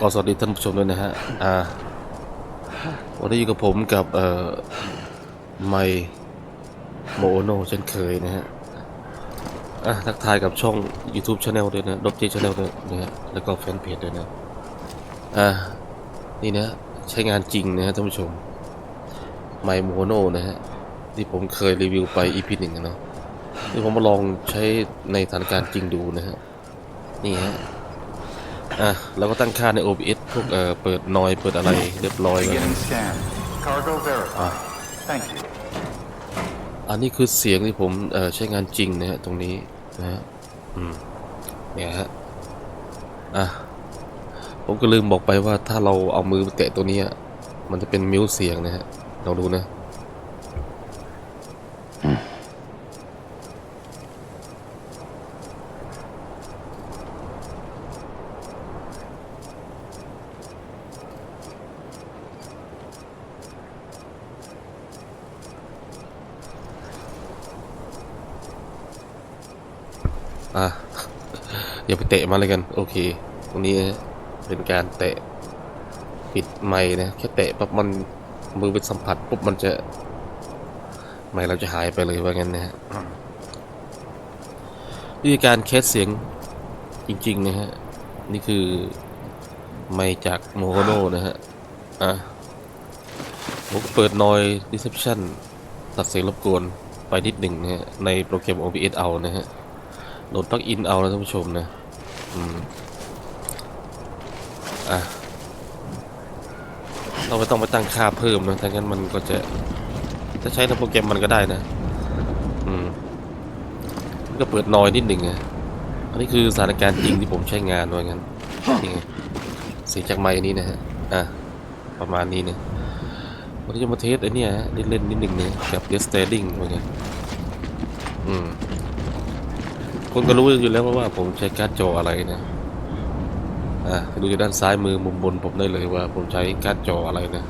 ก็สวัสดีท่านผู้ชมด้วยนะฮะ อ่า วันนี้อยู่กับผมกับเอ่อไมโมโนเช่นเคยนะฮะ อะทักทายกับช่อง YouTube Channel ด้วยนะดบจี Channel ด้วยนะฮะ แล้วก็แฟนเพจด้วยนะ อ่า นี่นะ ใช้งานจริงนะฮะท่านผู้ชมไมโมโนนะฮะ ที่ผมเคยรีวิวไป EP หนึ่งอะเนาะนี่ผมมาลองใช้ในสถานการณ์จริงดูนะฮะ นี่ฮะ อะเราก็ตั้งค่าใน OBS พวกเอ่อเปิดนอยเปิดอะไรเรียบร้อยแล้ว Beginning scan. Cargo verified. Thank you. อันนี้คือเสียงที่ผมเอ่อใช้งานจริงนะฮะตรงนี้นะฮะอืมเนี่ยฮะอะผมก็ลืมบอกไปว่าถ้าเราเอามือไปแตะตัวเนี้ยมันจะเป็นมิวเสียงนะฮะเราดูนะ อะอย่าไปเตะมาเลยกัน โอเค ตรงนี้เป็นการเตะปิดไม้นะ แค่เตะปั๊บมันมือไปสัมผัสปุ๊บมันจะไม้เราจะหายไปเลยว่างั้นนะฮะวิธีการแคสเสียงจริงๆนะฮะ นี่คือไม้จากโมโ n นะฮะ อะผมเปิดนอย reception ตัดเสียงรบกวนไปนิดหนึ่งนะฮะ ในโปรแกรม OBS เอานะฮะ โหลดปลั๊กอินเอานะท่านผู้ชมนะ อืม อะ เราไม่ต้องไปตั้งค่าเพิ่มนะถ้างั้นมันก็จะ ถ้าใช้ในโปรแกรมมันก็ได้นะ อืมมันก็เปิดนอยนิดหนึ่งไงอันนี้คือสถานการณ์จริงที่ผมใช้งานว่างั้นนี่ไงเสียงจากไมค์นี้นะฮะ อะ ประมาณนี้นะวันนี้จะมาเทสไอ้นี่ฮะเล่นๆนิดหนึ่งนะกับเดสเตดิ้งว่างั้นอืม คนก็รู้อยู่แล้วว่าผมใช้การ์ดจออะไรนะอะดูจากด้านซ้ายมือมุมบนผมได้เลยว่า ผมใช้การ์ดจออะไรนะ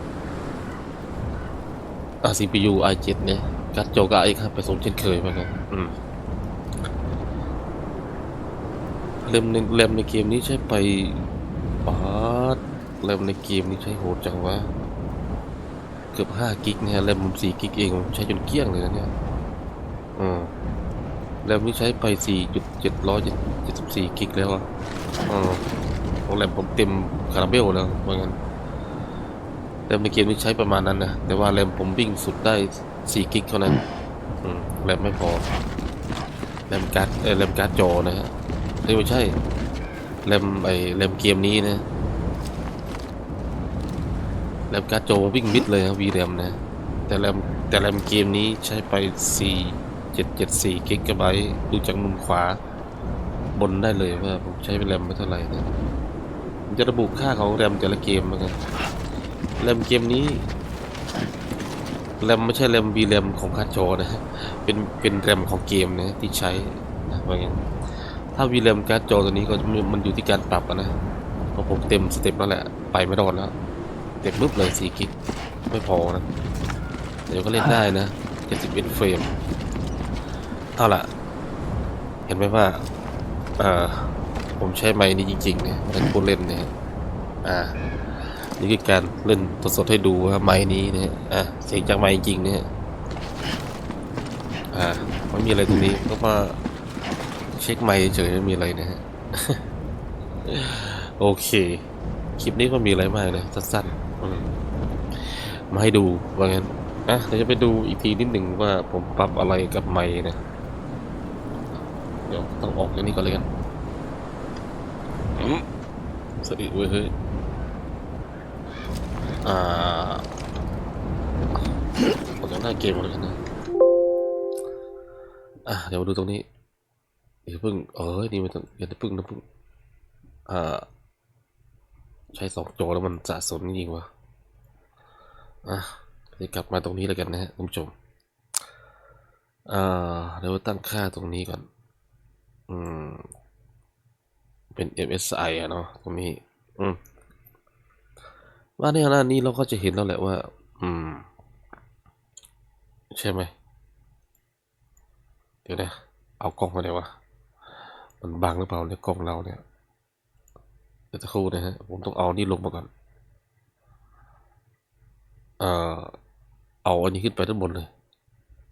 อะ CPU i7 เนี่ยการ์ดจอก็ i ครับผสมเช่นเคยเหมือนกันอืมเล่มในเล่มในเกมนี้ใช้ไปปาดเล่มในเกมนี้ใช้โหดจังวะเกือบ5กิกเนี่ยเล่มผม4กิกเองใช้จนเกลี้ยงเลยนะเนี่ยอืม แรมนี่ใช้ไป 4.774 กิกแล้วอะอ๋อของแรมผมเต็มคาราเบลแล้วว่างั้นแรมในเกมนี้ใช้ประมาณนั้นนะ แต่ว่าแรมผมวิ่งสุดได้ 4 กิกเท่านั้นอืมแรมไม่พอแรมการ์ดเออแรมการ์ดจอนะฮะไม่ใช่แรมไอแรมเกมนี้นะแรมการ์ดจอวิ่งมิดเลยนะวีแรมนะ แต่แรมแต่แรมเกมนี้ใช้ไป 4 774กิกะไบต์ดูจากมุมขวา บนได้เลยว่าผมใช้แรมไปเท่าไหร่นะมันจะระบุค่าของแรมแต่ละเกมเหมือนกันแรมเกมนี้แรมไม่ใช่แรม V แรมของการ์ดจอนะเป็นเป็นแรมของเกมนะที่ใช้นะว่างั้นถ้า V แรมการ์ดจอตัวนี้ก็มันอยู่ที่การปรับนะเพราะผมเต็มสเต็ปแล้วแหละไปไม่รอดแล้วเต็มปุ๊บเลย4กิกไม่พอนะเดี๋ยวก็เล่นได้นะ71เฟรม เอาล่ะ เห็นไหมว่า อ่า ผมใช้ไม้นี้จริงๆเนี่ยไมันผู้เล่นเนี่ยอ่า นี่คือการเล่นสดๆให้ดูว่าไม้นี้เนี่ยอะเสียงจากไม้จริงเนี่ยอ่าไม่มีอะไรตรงนี้ก็มาเช็คไม้เฉยๆไม่มีอะไรนะฮะโอเค คลิปนี้ก็มีอะไรมากนะสั้นๆมมาให้ดูว่างั้นอะเดี๋ยวจะไปดูอีกทีนิดหนึ่งว่าผมปรับอะไรกับไม้นะ เดี๋ยวต้องออกจากนี้ก่อนเลยกันอืมสะอึกเว้ยเฮ้ยอ่าออกจากหน้าเกมก่อนเลยกันนะอะเดี๋ยวมาดูตรงนี้อย่าเพิ่งเอ้ยนี่มันต้องอย่าเพิ่งนะเพิ่งอ่าใช้สองจอแล้วมันสะสมจริงๆวะอะเดี๋ยวกลับมาตรงนี้แล้วกันนะฮะคุณผู้ชมอ่าเดี๋ยวตั้งค่าตรงนี้ก่อน อืม เป็น MSI อะเนาะตรงนี้ อืมว่าในขณะนี้เราก็จะเห็นแล้วแหละว่า อืม ใช่ไหม เดี๋ยวนะ เอากล้องมาเลยวะ มันบังหรือเปล่าเนี่ยกล้องเราเนี่ยเดี๋ยวสักครู่นะฮะ ผมต้องเอานี่ลงมาก่อน เอ่อ เอาอันนี้ขึ้นไปด้านบนเลย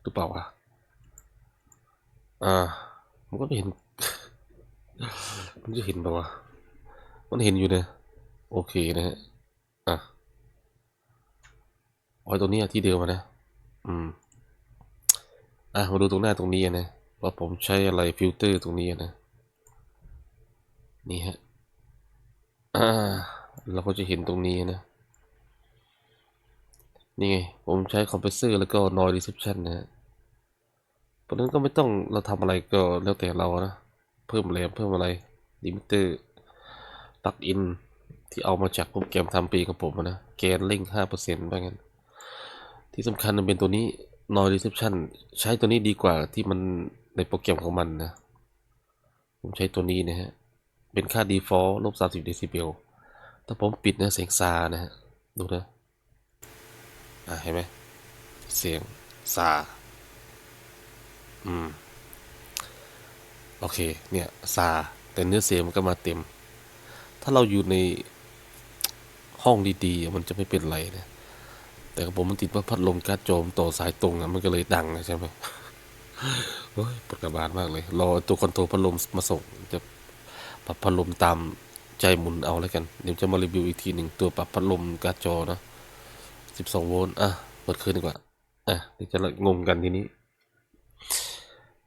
หรือเปล่าวะ อ่าผมก็ไม่เห็น มันจะเห็นปะวะ มันเห็นอยู่นะ โอเคนะฮะ อะเอาไว้ตรงนี้อะที่เดิมนะ อืม อะ มาดูตรงหน้าตรงนี้อะนะ ว่าผมใช้อะไรฟิลเตอร์ตรงนี้อะนะ นี่ฮะ อ่า เราก็จะเห็นตรงนี้นะ นี่ไง ผมใช้คอมเพรสเซอร์แล้วก็ noise reception นะฮะเพราะฉะนั้นก็ไม่ต้องเราทำอะไรก็แล้วแต่เรานะ เพิ่มแรมเพิ่มอะไรลิมิเตอร์ปลั๊กอินที่เอามาจากโปรแกรมทำปีของผมนะแกนเร่งห้าเปอร์เซ็นต์ว่างั้น ที่สำคัญมันเป็นตัวนี้ noise reception ใช้ตัวนี้ดีกว่าที่มันในโปรแกรมของมันนะ ผมใช้ตัวนี้นะฮะ เป็นค่า default ลบสามสิบเดซิเบลถ้าผมปิดนะเสียงซานะฮะ ดูนะ อะเห็นไหมเสียงซาอืม โอเค เนี่ยซาแต่เนื้อเสียงมันก็มาเต็ม ถ้าเราอยู่ในห้องดีๆ มันจะไม่เป็นไรนะ แต่ผมมันติดว่าพัดลมการ์ดจอมต่อสายตรงอะมันก็เลยดังนะใช่ไหมโอ้ยปวดกระบาลมากเลย รอตัวคอนโทรลพัดลมมาส่ง จะปรับพัดลมตามใจหมุนเอาแล้วกัน เดี๋ยวจะมารีวิวอีกทีหนึ่งตัวปรับพัดลมการ์ดจอเนอะ12โวลต์ อะ เปิดคืนดีกว่า อะเดี๋ยวจะงงกันทีนี้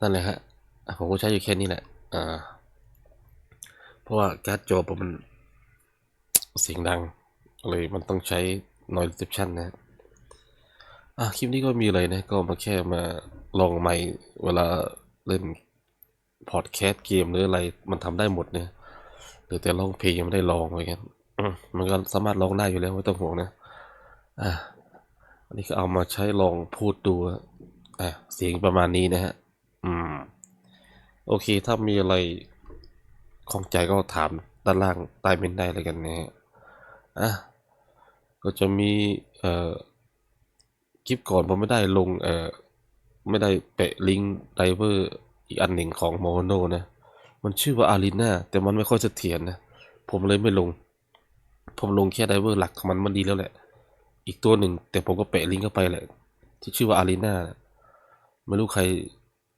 นั่นแหละฮะ ผมก็ใช้อยู่แค่นี้แหละ อ่า เพราะว่าการ์ดจอมมันเสียงดังเลยมันต้องใช้ noise reception นะอะคลิปนี้ก็มีอะไรนะ ก็มาแค่มาลองไมค์เวลาเล่นพอดแคสต์เกมหรืออะไรมันทำได้หมดเนี่ยหรือแต่ร้องเพลงยังไม่ได้ลองอะไรเงี้ยมมันก็สามารถร้องได้อยู่แล้วไม่ต้องห่วงนะ อะอันนี้ก็เอามาใช้ลองพูดดู อะเสียงประมาณนี้นะฮะ โอเค ถ้ามีอะไรข้องใจก็ถามด้านล่างใต้เมนได้เลยกันนะฮะอะก็จะมีเอ่อคลิปก่อนผมไม่ได้ลงเอ่อไม่ได้แปะลิงก์ไดเวอร์อีกอันหนึ่งของโมโนนะ มันชื่อว่าอารีนาแต่มันไม่ค่อยเสถียรนะ ผมเลยไม่ลง ผมลงแค่ไดเวอร์หลักของมันมันดีแล้วแหละ อีกตัวหนึ่งแต่ผมก็แปะลิงก์เข้าไปแหละ ที่ชื่อว่าอารีนาไม่รู้ใคร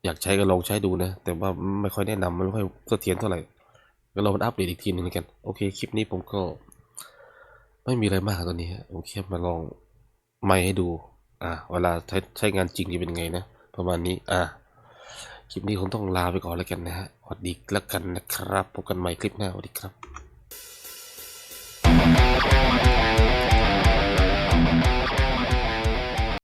อยากใช้ก็ลองใช้ดูนะ แต่ว่าไม่ค่อยแนะนำไม่ค่อยเสถียรเท่าไหร่ก็ลองมันอัปเดตอีกทีหนึ่งกันโอเคคลิปนี้ผมก็ ไม่มีอะไรมากตอนนี้ผมแค่มาลองไมค์ให้ดู อ่าเวลาใช้ใช้งานจริงจะเป็นไงนะ ประมาณนี้อ่าคลิปนี้ผมต้องลาไปก่อนแล้วกันนะฮะสวัสดีแล้วกันนะครับพบกันใหม่คลิปหน้าสวัสดีครับ